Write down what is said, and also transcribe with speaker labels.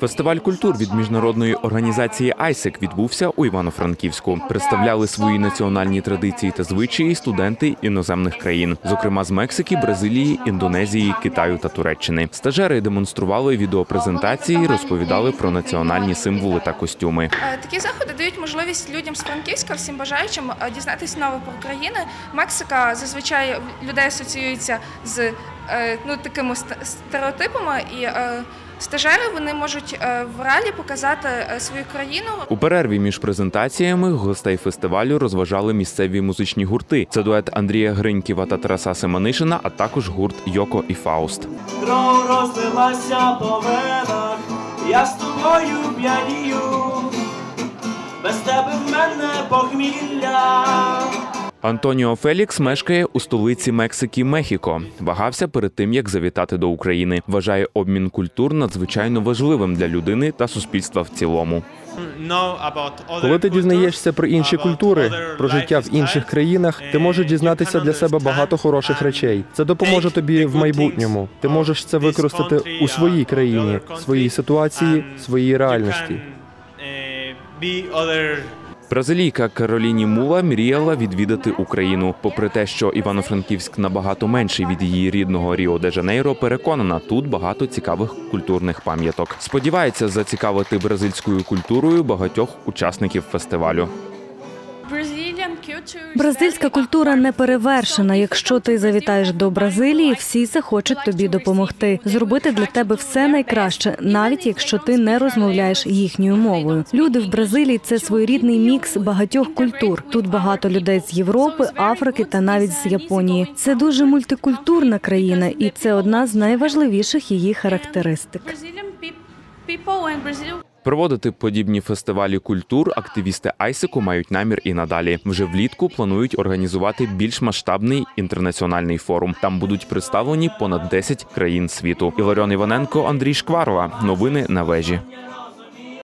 Speaker 1: Фестиваль культур від міжнародної організації ISEC відбувся у Івано-Франківську. Представляли свої національні традиції та звичаї студенти іноземних країн, зокрема з Мексики, Бразилії, Індонезії, Китаю та Туреччини. Стажери демонстрували відеопрезентації, розповідали про національні символи та костюми.
Speaker 2: Е, Такі заходи дають можливість людям з Франківська, всім бажаючим е, дізнатися нове про країни. Мексика зазвичай людей асоціюється з ну, такими ст- стереотипами, і е, стажери вони можуть е, в реалі показати е, свою країну.
Speaker 1: У перерві між презентаціями гостей фестивалю розважали місцеві музичні гурти. Це дует Андрія Гриньківа та Тараса Семенишина, а також гурт Йоко і Фауст.
Speaker 3: Кров розлилася по венах, я з тобою п'янію, без тебе в мене похмілля.
Speaker 1: Антоніо Фелікс мешкає у столиці Мексики Мехіко. Вагався перед тим, як завітати до України. Вважає обмін культур надзвичайно важливим для людини та суспільства в цілому.
Speaker 4: Коли ти дізнаєшся про інші культури, про життя в інших країнах, ти можеш дізнатися для себе багато хороших речей. Це допоможе тобі в майбутньому. Ти можеш це використати у своїй країні, своїй ситуації, своїй реальності.
Speaker 1: Бразилійка Кароліні Мула мріяла відвідати Україну. Попри те, що Івано-Франківськ набагато менший від її рідного Ріо де Жанейро, переконана, тут багато цікавих культурних пам'яток. Сподівається зацікавити бразильською культурою багатьох учасників фестивалю.
Speaker 5: Бразильська культура не перевершена. Якщо ти завітаєш до Бразилії, всі захочуть тобі допомогти, зробити для тебе все найкраще, навіть якщо ти не розмовляєш їхньою мовою. Люди в Бразилії це своєрідний мікс багатьох культур. Тут багато людей з Європи, Африки та навіть з Японії. Це дуже мультикультурна країна, і це одна з найважливіших її характеристик.
Speaker 1: Проводити подібні фестивалі культур активісти Айсику мають намір і надалі. Вже влітку планують організувати більш масштабний інтернаціональний форум. Там будуть представлені понад 10 країн світу. Іларіон Іваненко, Андрій Шкварова. Новини на вежі.